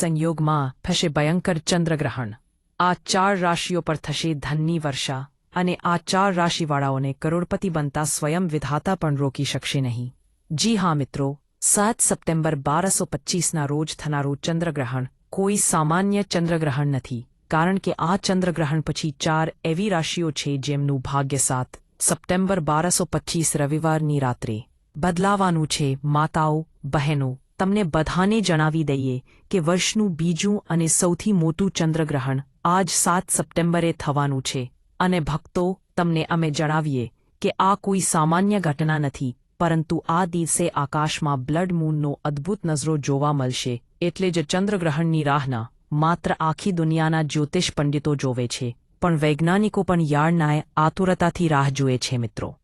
સંયોગમાં થશે ભયંકર ચંદ્રગ્રહણ. આ ચાર રાશિઓ પર થશે ધનની વર્ષા અને આ ચાર રાશિવાળાઓને કરોડપતિ બનતા સ્વયં વિધાતા પણ રોકી શકશે નહીં. જી હા મિત્રો, સાત સપ્ટેમ્બર બારસો પચ્ચીસના રોજ થનારું ચંદ્રગ્રહણ કોઈ સામાન્ય ચંદ્રગ્રહણ નથી, કારણ કે આ ચંદ્રગ્રહણ પછી ચાર એવી રાશિઓ છે જેમનું ભાગ્ય સાત સપ્ટેમ્બર બારસો પચ્ચીસ રવિવારની રાત્રે બદલાવાનું છે માતાઓ, બહેનો તમને બધાને જણાવી દઈએ કે વર્ષનું બીજું અને સૌથી મોટું ચંદ્રગ્રહણ આજ સાત સપ્ટેમ્બરે થવાનું છે. અને ભક્તો, તમને અમે જણાવીએ કે આ કોઈ સામાન્ય ઘટના નથી, પરંતુ આ દિવસે આકાશમાં બ્લડ મૂનનો અદ્ભુત નજરો જોવા મળશે, એટલે જ ચંદ્રગ્રહણની રાહના માત્ર આખી દુનિયાના જ્યોતિષ પંડિતો જોવે છે. પણ વૈજ્ઞાનિકો પણ યાળનાએ આતુરતાથી રાહ જુએ છે મિત્રો.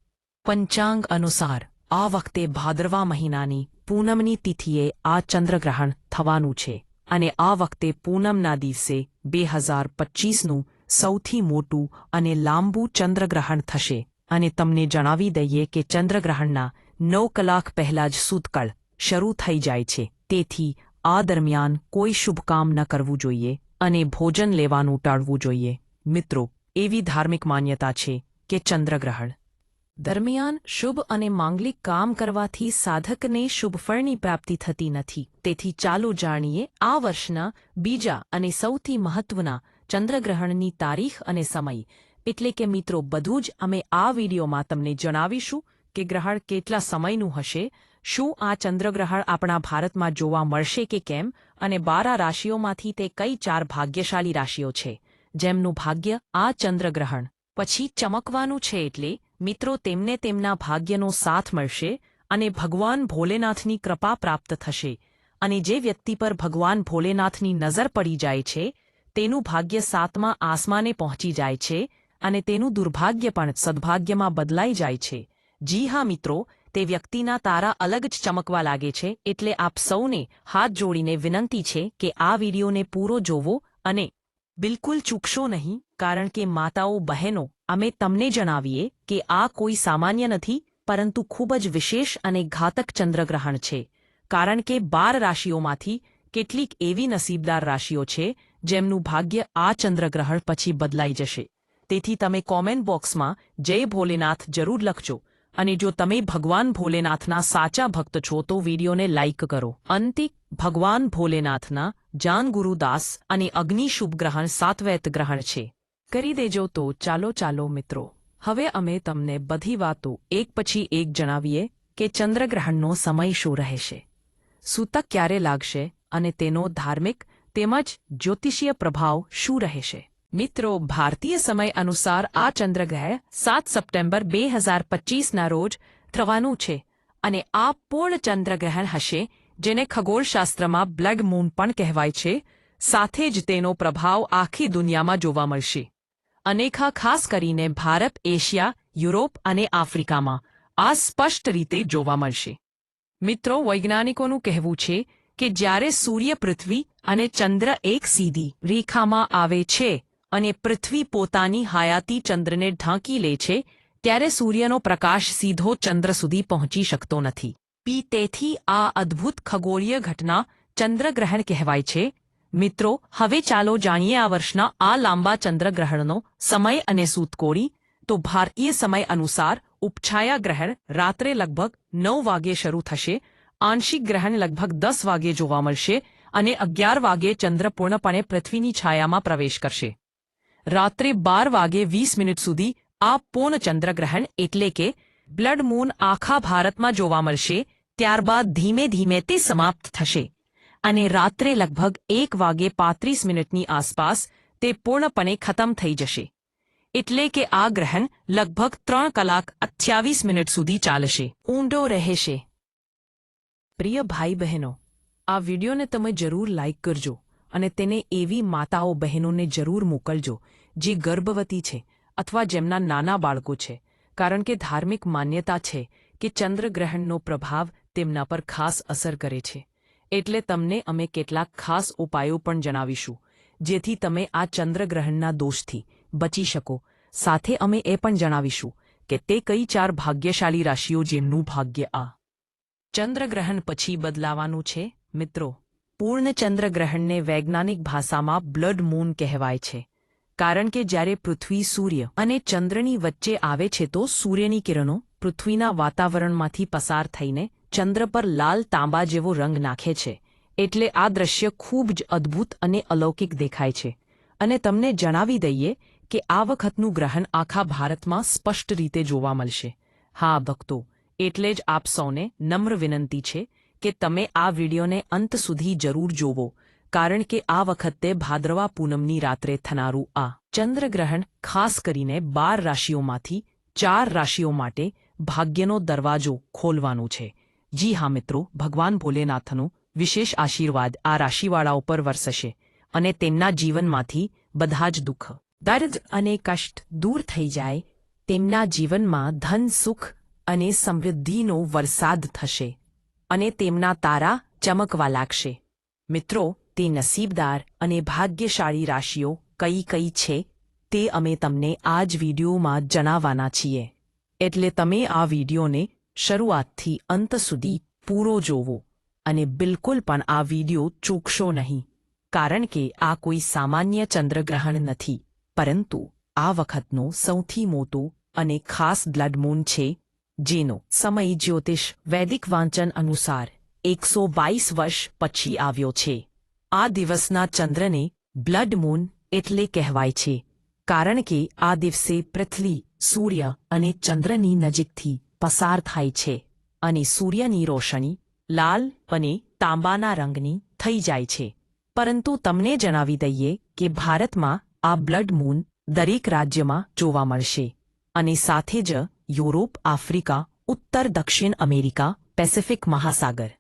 પંચાંગ અનુસાર આ વખતે ભાદરવા મહિનાની પૂનમની તિથિએ આ ચંદ્રગ્રહણ થવાનું છે અને આ વખતે પૂનમના દિવસે બે હજાર પચ્ચીસનું સૌથી મોટું અને લાંબુ ચંદ્રગ્રહણ થશે. અને તમને જણાવી દઈએ કે ચંદ્રગ્રહણના નવ કલાક પહેલા જ સૂતકળ શરૂ થઈ જાય છે. તેથી આ દરમિયાન કોઈ શુભકામ ન કરવું જોઈએ અને ભોજન લેવાનું ટાળવું જોઈએ. મિત્રો, એવી ધાર્મિક માન્યતા છે કે ચંદ્રગ્રહણ દરમિયાન શુભ અને માંગલિક કામ કરવાથી સાધકને શુભફળની પ્રાપ્તિ થતી નથી. તેથી ચાલો જાણીએ આ વર્ષના બીજા અને સૌથી મહત્વના ચંદ્રગ્રહણની તારીખ અને સમય. એટલે કે મિત્રો, બધું જ અમે આ વિડીયોમાં તમને જણાવીશું કે ગ્રહણ કેટલા સમયનું હશે, શું આ ચંદ્રગ્રહણ આપણા ભારતમાં જોવા મળશે કે કેમ, અને બારા રાશિઓમાંથી તે કઈ ચાર ભાગ્યશાળી રાશિઓ છે. જેમનું ભાગ્ય આ ચંદ્રગ્રહણ. પછી ચમકવાનું છે એટલે મિત્રો, તેમને તેમના ભાગ્યનો સાથ મળશે અને ભગવાન ભોલેનાથની કૃપા પ્રાપ્ત થશે. અને જે વ્યક્તિ પર ભગવાન ભોલેનાથની નજર પડી જાય છે, તેનું ભાગ્ય સાતમા આસમાને પહોંચી જાય છે અને તેનું દુર્ભાગ્ય પણ સદભાગ્યમાં બદલાઈ જાય છે. જી હા, મિત્રો, તે વ્યક્તિના તારા અલગ જ ચમકવા લાગે છે, એટલે આપ સૌને હાથ જોડીને વિનંતી છે કે આ વિડીયોને પૂરો જોવો અને બિલકુલ ચૂકશો નહીં, કારણ કે માતાઓ, બહેનો, અમે તમને જણાવીએ કે આ કોઈ સામાન્ય નથી, પરંતુ ખૂબ જ વિશેષ અને ઘાતક ચંદ્રગ્રહણ છે. કારણ કે બાર રાશિઓમાંથી કેટલીક એવી નસીબદાર રાશિઓ છે, જેમનું ભાગ્ય આ ચંદ્રગ્રહણ પછી બદલાઈ જશે. તેથી તમે કોમેન્ટ બોક્સમાં જય ભોલેનાથ જરૂર લખજો, અને જો તમે ભગવાન ભોલેનાથના સાચા ભક્ત છો તો વિડીયોને લાઇક કરો. અંતિક ભગવાન ભોલેનાથના જાનગુરુદાસ અને અગ્નિ ગ્રહણ સાતવેત ગ્રહણ છે. કરી દેજો તો ચાલો ચાલો મિત્રો. હવે અમે તમને બધી વાતો એક પછી એક જણાવીએ કે ચંદ્રગ્રહણનો સમય શું રહેશે. સૂતક ક્યારે લાગશે અને તેનો ધાર્મિક તેમજ જ્યોતિષીય પ્રભાવ શું રહેશે. મિત્રો, ભારતીય સમય અનુસાર આ ચંદ્રગ્રહ સાત સપ્ટેમ્બર બે હજાર પચીસના રોજ થવાનું છે અને આ પૂર્ણ ચંદ્રગ્રહણ હશે જેને ખગોળશાસ્ત્રમાં બ્લેગ મૂન પણ કહેવાય છે, સાથે જ તેનો પ્રભાવ આખી દુનિયામાં જોવા મળશે. અનેખા ખાસ કરીને ભારત, એશિયા, યુરોપ અને આફ્રિકામાં આ સ્પષ્ટ રીતે જોવા મળશે. મિત્રો, વૈજ્ઞાનિકોનું કહેવું છે કે જ્યારે સૂર્ય પૃથ્વી અને ચંદ્ર એક સીધી રેખામાં આવે છે અને પૃથ્વી પોતાની હયાતી ચંદ્રને ઢાંકી લે છે, ત્યારે સૂર્યનો પ્રકાશ સીધો ચંદ્ર સુધી પહોંચી શકતો નથી. પી તેથી આ અદ્ભુત ખગોળીય ઘટના ચંદ્રગ્રહણ કહેવાય છે. મિત્રો, હવે ચાલો જાણીએ આ વર્ષના આ લાંબા ચંદ્રગ્રહણનો સમય અને સૂતકોડી તો ભારતીય સમય અનુસાર ઉપછાયા ગ્રહણ રાત્રે લગભગ નવ વાગે શરૂ થશે. આંશિક ગ્રહણ લગભગ દસ વાગે જોવા મળશે અને અગિયાર વાગે ચંદ્ર પૂર્ણપણે પૃથ્વીની છાયામાં પ્રવેશ કરશે. રાત્રે બાર વાગે વીસ મિનિટ સુધી આ પૂર્ણ ચંદ્રગ્રહણ એટલે કે બ્લડ મૂન આખા ભારતમાં જોવા મળશે. ત્યારબાદ ધીમે ધીમે તે સમાપ્ત થશે અને રાત્રે લગભગ એક વાગે પાંત્રીસ મિનિટની આસપાસ તે પૂર્ણપણે ખતમ થઈ જશે. એટલે કે આ ગ્રહણ લગભગ ત્રણ કલાક અઠ્યાવીસ મિનિટ સુધી ચાલશે. ઊંડો રહેશે. પ્રિય ભાઈ બહેનો આ વિડીયોને તમે જરૂર લાઇક કરજો અને તેને એવી માતાઓ બહેનોને જરૂર મોકલજો જે ગર્ભવતી છે અથવા જેમના નાના બાળકો છે. કારણ કે ધાર્મિક માન્યતા છે કે ચંદ્રગ્રહણનો પ્રભાવ તેમના પર ખાસ અસર કરે છે. એટલે તમને અમે કેટલાક ખાસ ઉપાયો પણ જણાવીશું, જેથી તમે આ ચંદ્રગ્રહણના દોષથી બચી શકો. સાથે અમે એ પણ જણાવીશું કે તે કઈ ચાર ભાગ્યશાળી રાશિઓ જેમનું ભાગ્ય આ. ચંદ્રગ્રહણ પછી બદલાવાનું છે, મિત્રો. પૂર્ણ ચંદ્રગ્રહણને વૈજ્ઞાનિક ભાષામાં બ્લડ મૂન કહેવાય છે. કારણ કે જ્યારે પૃથ્વી સૂર્ય અને ચંદ્રની વચ્ચે આવે છે તો સૂર્યની કિરણો પૃથ્વીના વાતાવરણમાંથી પસાર થઈને ચંદ્ર પર લાલ તાંબા જેવો રંગ નાખે છે. એટલે આ દ્રશ્ય ખૂબ જ અદ્ભુત અને અલૌકિક દેખાય છે. અને તમને જણાવી દઈએ કે આ વખતનું ગ્રહણ આખા ભારતમાં સ્પષ્ટ રીતે જોવા મળશે. હા, ભક્તો, એટલે જ આપ સૌને નમ્ર વિનંતી છે કે તમે આ વિડીયોને અંત સુધી જરૂર જોવો, કારણ કે આ વખતે ભાદ્રવા પૂનમની રાત્રે થનારું આ ચંદ્રગ્રહણ ખાસ કરીને બાર રાશિઓમાંથી ચાર રાશિઓ માટે ભાગ્યનો દરવાજો ખોલવાનું છે. જી હા મિત્રો, ભગવાન ભોલેનાથનો વિશેષ આશીર્વાદ આ રાશિવાળાઓ પર વરસશે અને તેમના જીવનમાંથી બધા જ દુઃખ, દર્દ અને કષ્ટ દૂર થઈ જાય, તેમના જીવનમાં ધન, સુખ અને સમૃદ્ધિનો વરસાદ થશે અને તેમના તારા ચમકવા લાગશે. મિત્રો, તે નસીબદાર અને ભાગ્યશાળી રાશિઓ કઈ કઈ છે તે અમે તમને આ જ વિડીયોમાં જણાવવાના છીએ. એટલે તમે આ વિડીયોને શરૂઆતથી અંત સુધી પૂરો જોવો અને બિલકુલ પણ આ વીડિયો ચૂકશો નહીં. કારણ કે આ કોઈ સામાન્ય ચંદ્રગ્રહણ નથી, પરંતુ આ વખતનો સૌથી મોટો અને ખાસ બ્લડ મૂન છે, જેનો સમય જ્યોતિષ વૈદિક વાંચન અનુસાર એકસો બાવીસ વર્ષ પછી આવ્યો છે. આ દિવસના ચંદ્રને બ્લડ મૂન એટલે કહેવાય છે, કારણ કે આ દિવસે પૃથ્વી, સૂર્ય અને ચંદ્રની નજીકથી પસાર થાય છે અને સૂર્યની રોશની લાલ અને તાંબાના રંગની થઈ જાય છે. પરંતુ તમને જણાવી દઈએ કે ભારતમાં આ બ્લડ મૂન દરેક રાજ્યમાં જોવા મળશે અને સાથે જ યુરોપ, આફ્રિકા, ઉત્તર, દક્ષિણ અમેરિકા, પેસિફિક મહાસાગર,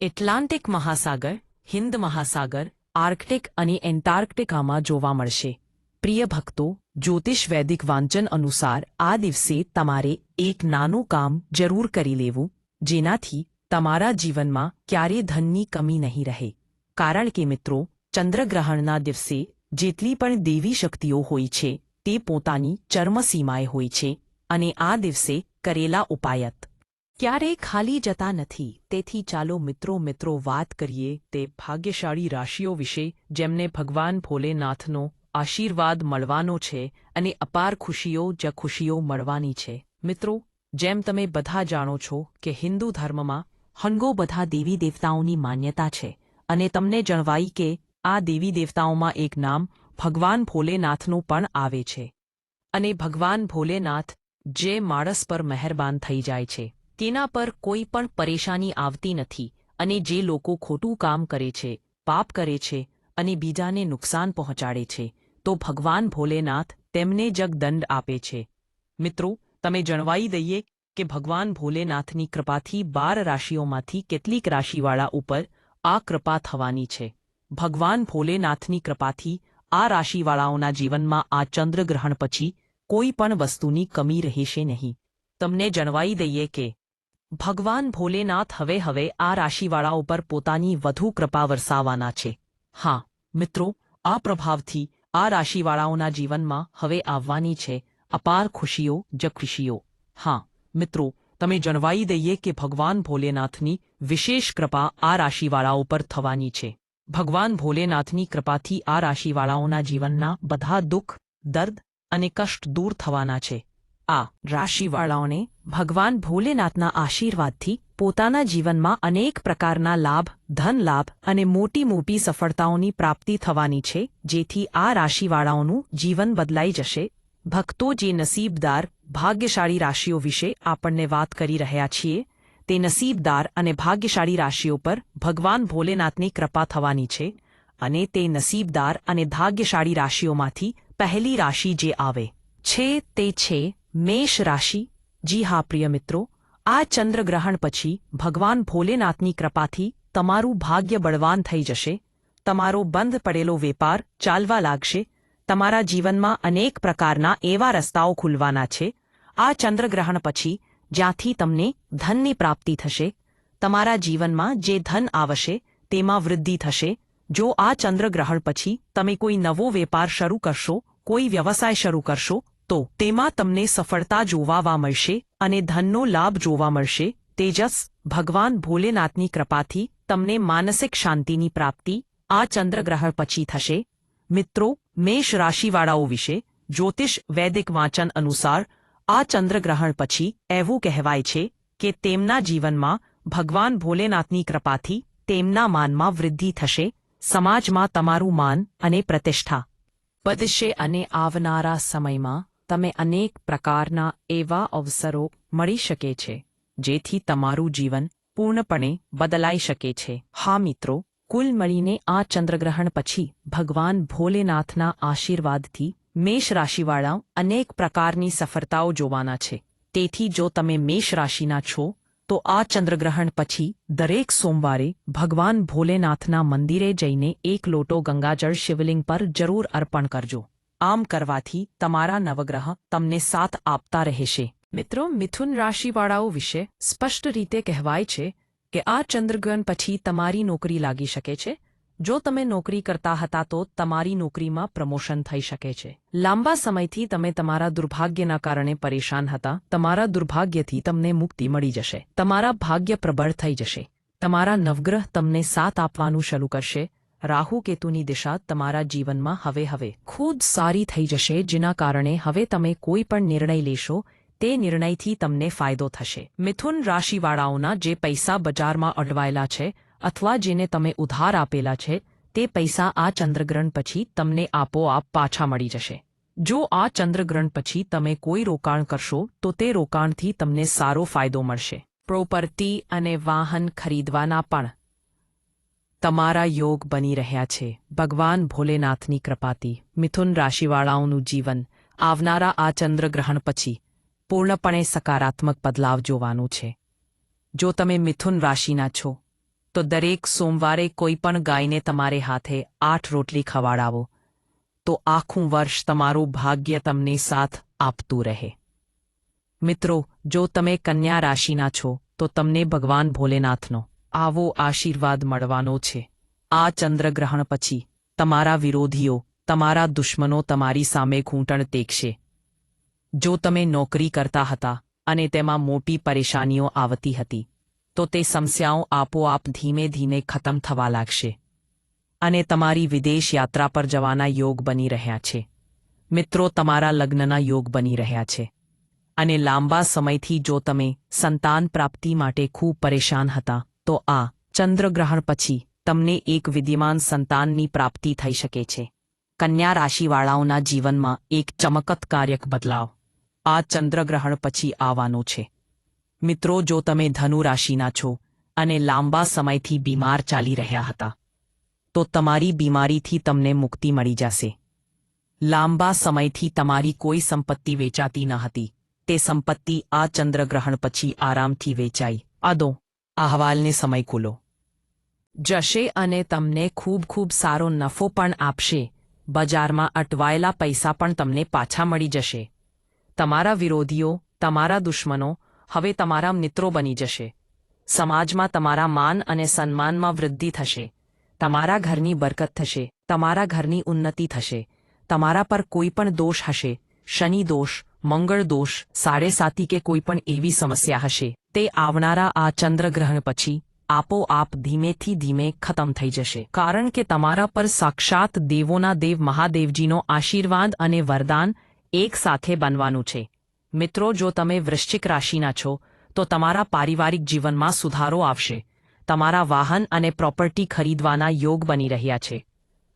એટલાન્ટિક મહાસાગર હિન્દ મહાસાગર, આર્કટિક અને એન્ટાર્કટિકામાં જોવા મળશે. પ્રિય ભક્તો, જ્યોતિષ વૈદિક વાંચન અનુસાર આ દિવસે તમારે એક નાનું કામ જરૂર કરી લેવું, જેનાથી તમારા જીવનમાં ક્યારે ધનની કમી નહીં રહે. કારણ કે મિત્રો, ચંદ્રગ્રહણના દિવસે જેટલી પણ દેવી શક્તિઓ હોય છે, તે પોતાની ચર્મસીમાએ હોય છે અને આ દિવસે કરેલા ઉપાયત. ક્યારેય ખાલી જતા નથી. તેથી ચાલો મિત્રો મિત્રો વાત કરીએ તે ભાગ્યશાળી રાશિઓ વિશે, જેમને ભગવાન ભોલેનાથનો આશીર્વાદ મળવાનો છે અને અપાર ખુશીઓ જ ખુશીઓ મળવાની છે. મિત્રો, જેમ તમે બધા જાણો છો કે હિન્દુ ધર્મમાં હંગો બધા દેવી દેવતાઓની માન્યતા છે અને તમને જણવાઈ કે આ દેવી દેવતાઓમાં એક નામ ભગવાન ભોલેનાથનું પણ આવે છે. અને ભગવાન ભોલેનાથ જે માણસ પર મહેરબાન થઈ જાય છે, તેના પર કોઈ પણ પરેશાની આવતી નથી અને જે લોકો ખોટું કામ કરે છે, પાપ કરે છે અને બીજાને નુકસાન પહોંચાડે છે તો ભગવાન ભોલેનાથ તેમને જગદંડ આપે છે. મિત્રો, તમે જણવાઈ દઈએ કે ભગવાન ભોલેનાથની કૃપાથી બાર રાશિઓમાંથી કેટલીક રાશિવાળા ઉપર આ કૃપા થવાની છે. ભગવાન ભોલેનાથની કૃપાથી આ રાશિવાળાઓના જીવનમાં આ ચંદ્રગ્રહણ પછી કોઈ પણ વસ્તુની કમી રહેશે નહીં. તમને જણવાઈ દઈએ કે ભગવાન ભોલેનાથ હવે હવે આ રાશિવાળાઓ પર પોતાની વધુ કૃપા વરસાવવાના છે. હા, મિત્રો, આ પ્રભાવથી આ રાશિવાળાઓના જીવનમાં હવે આવવાની છે અપાર ખુશીઓ જ ખુશીઓ હા, મિત્રો, તમે જણવાઈ દઈએ કે ભગવાન ભોલેનાથની વિશેષ કૃપા આ રાશિવાળાઓ પર થવાની છે. ભગવાન ભોલેનાથની કૃપાથી આ રાશિવાળાઓના જીવનના બધા દુઃખ, દર્દ અને કષ્ટ દૂર થવાના છે. આ રાશિવાળાઓને ભગવાન ભોલેનાથના આશીર્વાદથી પોતાના જીવનમાં અનેક પ્રકારના લાભ ધન લાભ અને મોટી મોટી સફળતાઓની પ્રાપ્તિ થવાની છે, જેથી આ રાશિવાળાઓનું જીવન બદલાઈ જશે. ભક્તો જે નસીબદાર, ભાગ્યશાળી રાશિઓ વિશે આપણને વાત કરી રહ્યા છીએ, તે નસીબદાર અને ભાગ્યશાળી રાશિઓ પર ભગવાન ભોલેનાથની કૃપા થવાની છે અને તે નસીબદાર અને ભાગ્યશાળી રાશિઓમાંથી પહેલી રાશિ જે આવે છે તે છે મેષ રાશિ, જી હા, પ્રિય મિત્રો, આ ચંદ્રગ્રહણ પછી ભગવાન ભોલેનાથની કૃપાથી તમારું ભાગ્ય બળવાન થઈ જશે, તમારો બંધ પડેલો વેપાર ચાલવા લાગશે, તમારા જીવનમાં અનેક પ્રકારના એવા રસ્તાઓ ખુલવાના છે, આ ચંદ્રગ્રહણ પછી જ્યાંથી તમને ધનની પ્રાપ્તિ થશે, તમારા જીવનમાં જે ધન આવશે તેમાં વૃદ્ધિ થશે, જો આ ચંદ્રગ્રહણ પછી તમે કોઈ નવો વેપાર શરૂ કરશો, કોઈ વ્યવસાય શરૂ કરશો તો તેમાં તમને સફળતા જોવાવા મળશે અને ધનનો લાભ જોવા મળશે. તેજસ, ભગવાન ભોલેનાથની કૃપાથી તમને માનસિક શાંતિની પ્રાપ્તિ. આ ચંદ્રગ્રહણ પછી થશે. મિત્રો, મેષ રાશિવાળાઓ વિશે જ્યોતિષ વૈદિક વાંચન અનુસાર આ ચંદ્રગ્રહણ પછી એવું કહેવાય છે કે તેમના જીવનમાં ભગવાન ભોલેનાથની કૃપાથી તેમના માનમાં વૃદ્ધિ થશે. સમાજમાં તમારું માન અને પ્રતિષ્ઠા વધશે અને આવનારા સમયમાં તમે અનેક પ્રકારના એવા અવસરો મળી શકે છે, જેથી તમારું જીવન પૂર્ણપણે બદલાઈ શકે છે. હા મિત્રો, કુલ મળીને આ ચંદ્રગ્રહણ પછી ભગવાન ભોલેનાથના આશીર્વાદથી મેષ રાશિવાળા અનેક પ્રકારની સફળતાઓ જોવાના છે. તેથી જો તમે મેષ રાશિના છો, તો આ ચંદ્રગ્રહણ પછી દરેક સોમવારે ભગવાન ભોલેનાથના મંદિરે જઈને એક લોટો ગંગાજળ શિવલિંગ પર જરૂર અર્પણ કરજો. આમ કરવાથી તમારા નવગ્રહ તમને સાથ આપતા રહેશે. મિત્રો, મિથુન રાશિવાળાઓ વિશે સ્પષ્ટ રીતે કહેવાય છે કે આ ચંદ્રગ્રહણ પછી તમારી નોકરી લાગી શકે છે. જો તમે નોકરી કરતા હતા તો તમારી નોકરીમાં પ્રમોશન થઈ શકે છે. લાંબા સમયથી તમે તમારા દુર્ભાગ્યના કારણે પરેશાન હતા. તમારા દુર્ભાગ્યથી તમને મુક્તિ મળી જશે. તમારા ભાગ્ય પ્રબળ થઈ જશે. તમારા નવગ્રહ તમને સાથ આપવાનું શરૂ કરશે. રાહુ કેતુની દિશા તમારા જીવનમાં હવે હવે ખુદ સારી થઈ જશે, જેના કારણે હવે તમે કોઈ પણ નિર્ણય લેશો, તે નિર્ણયથી તમને ફાયદો થશે. મિથુન રાશિવાળાઓના જે પૈસા બજારમાં અડવાયેલા છે, અથવા જેને તમે ઉધાર આપેલા છે, તે પૈસા આ ચંદ્રગ્રહણ પછી તમને આપોઆપ પાછા મળી જશે. જો આ ચંદ્રગ્રહણ પછી તમે કોઈ રોકાણ કરશો, તો તે રોકાણથી તમને સારો ફાયદો મળશે. પ્રોપર્ટી અને વાહન ખરીદવાના પણ તમારા યોગ બની રહ્યા છે. ભગવાન ભોલેનાથની કૃપાથી મિથુન રાશિવાળાઓનું જીવન આવનારા આ ચંદ્રગ્રહણ પછી પૂર્ણપણે સકારાત્મક બદલાવ જોવાનું છે. જો તમે મિથુન રાશિના છો, તો દરેક સોમવારે કોઈ પણ ગાયને તમારે હાથે આઠ રોટલી ખવાડાવો. તો આખું વર્ષ તમારું ભાગ્ય તમને સાથ આપતું રહે. મિત્રો, જો તમે કન્યા રાશિના છો, તો તમને ભગવાન ભોલેનાથનો આવો આશીર્વાદ મળવાનો છે. આ ચંદ્રગ્રહણ પછી, તમારા વિરોધીઓ, તમારા દુશ્મનો તમારી સામે ઘૂંટણ ટેકશે. જો તમે નોકરી કરતા હતા અને તેમાં મોટી પરેશાનીઓ આવતી હતી, તો તે સમસ્યાઓ આપોઆપ ધીમે ધીમે ખતમ થવા લાગશે. અને તમારી વિદેશ યાત્રા પર જવાના યોગ બની રહ્યા છે. મિત્રો, તમારા લગ્નના યોગ બની રહ્યા છે. અને લાંબા સમયથી જો તમે સંતાન પ્રાપ્તિ માટે ખૂબ પરેશાન હતા તો આ ચંદ્રગ્રહણ પછી તમને એક વિદ્યમાન સંતાનની પ્રાપ્તિ થઈ શકે છે. કન્યા રાશિવાળાઓના જીવનમાં એક ચમકતકાર્યક બદલાવ. આ ચંદ્રગ્રહણ પછી આવવાનો છે. મિત્રો, જો તમે ધનુ રાશિના છો અને લાંબા સમયથી બીમાર ચાલી રહ્યા હતા, તો તમારી બીમારીથી તમને મુક્તિ મળી જશે. લાંબા સમયથી તમારી કોઈ સંપત્તિ વેચાતી ન હતી. તે સંપત્તિ આ ચંદ્રગ્રહણ પછી આરામથી વેચાઈ. આદો. અહવાલને સમય ખુલો. જશે અને તમને ખૂબ ખૂબ સારો નફો પણ આપશે. બજારમાં અટવાયેલા પૈસા પણ તમને પાછા મળી જશે. તમારા વિરોધીઓ, તમારા દુશ્મનો, હવે તમારા મિત્રો બની જશે. સમાજમાં તમારા માન અને સન્માનમાં વૃદ્ધિ થશે. તમારા ઘરની બરકત થશે. તમારા ઘરની ઉન્નતિ થશે. તમારા પર કોઈ પણ દોષ હશે. શનિ દોષ, મંગળ દોષ, સાડે સાતી કે કોઈ પણ એવી સમસ્યા હશે, તે આવનારા આ ચંદ્રગ્રહણ પછી, આપોઆપ ધીમેથી ધીમે ખતમ થઈ જશે. કારણ કે તમારા પર સાક્ષાત દેવોના દેવ મહાદેવજીનો આશીર્વાદ અને વરદાન એક સાથે બનવાનું છે. મિત્રો, જો તમે વૃશ્ચિક રાશિના છો, તો તમારા પારિવારિક જીવનમાં સુધારો આવશે. તમારા વાહન અને પ્રોપર્ટી ખરીદવાના યોગ બની રહ્યા છે.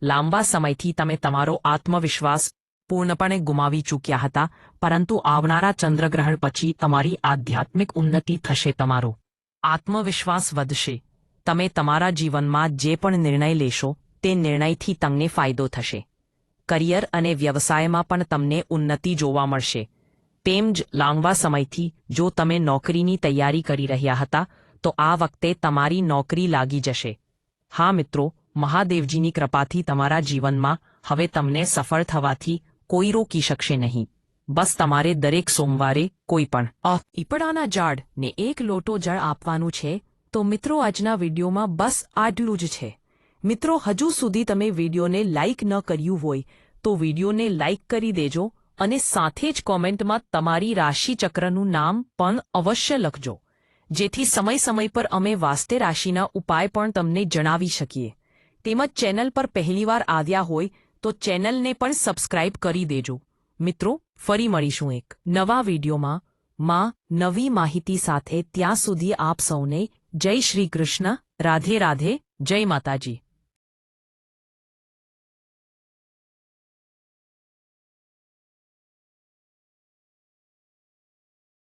લાંબા સમયથી તમે તમારો આત્મવિશ્વાસ પૂર્ણપણે ગુમાવી ચૂક્યા હતા, પરંતુ આવનારા ચંદ્રગ્રહણ પછી તમારી આધ્યાત્મિક ઉન્નતિ થશે તમારો. આત્મવિશ્વાસ વધશે. તમે તમારા જીવનમાં જે પણ નિર્ણય લેશો, તે નિર્ણયથી તમને ફાયદો થશે. કરિયર અને વ્યવસાયમાં પણ તમને ઉન્નતિ જોવા મળશે. તેમ જ લાંબા સમયથી, જો તમે નોકરીની તૈયારી કરી રહ્યા હતા, તો આ વખતે તમારી નોકરી લાગી જશે. હા મિત્રો, મહાદેવજીની કૃપાથી તમારા જીવનમાં હવે તમને સફળ થવાથી કોઈ રોકી શકશે નહીં. બસ તમારે દરેક સોમવારે કોઈ પણ. અ ઈપડાના ઝાડ ને એક લોટો જળ આપવાનું છે. તો મિત્રો આજના વિડીયોમાં બસ આટલું જ છે. મિત્રો હજુ સુધી તમે વિડીયોને લાઇક ન કર્યું હોય, તો વિડીયોને લાઇક કરી દેજો અને સાથે જ કોમેન્ટમાં તમારી રાશિચક્રનું નામ પણ અવશ્ય લખજો. જેથી સમય સમય પર અમે વાસ્તે રાશિના ઉપાય પણ તમને જણાવી શકીએ. તેમજ ચેનલ પર પહેલીવાર આવ્યા હોય તો ચેનલને પણ સબસ્ક્રાઇબ કરી દેજો. મિત્રો, ફરી મળીશું એક નવા વિડીયોમાં. માં, નવી માહિતી સાથે ત્યાં સુધી આપ સૌને જય શ્રી કૃષ્ણ. રાધે રાધે, જય માતાજી.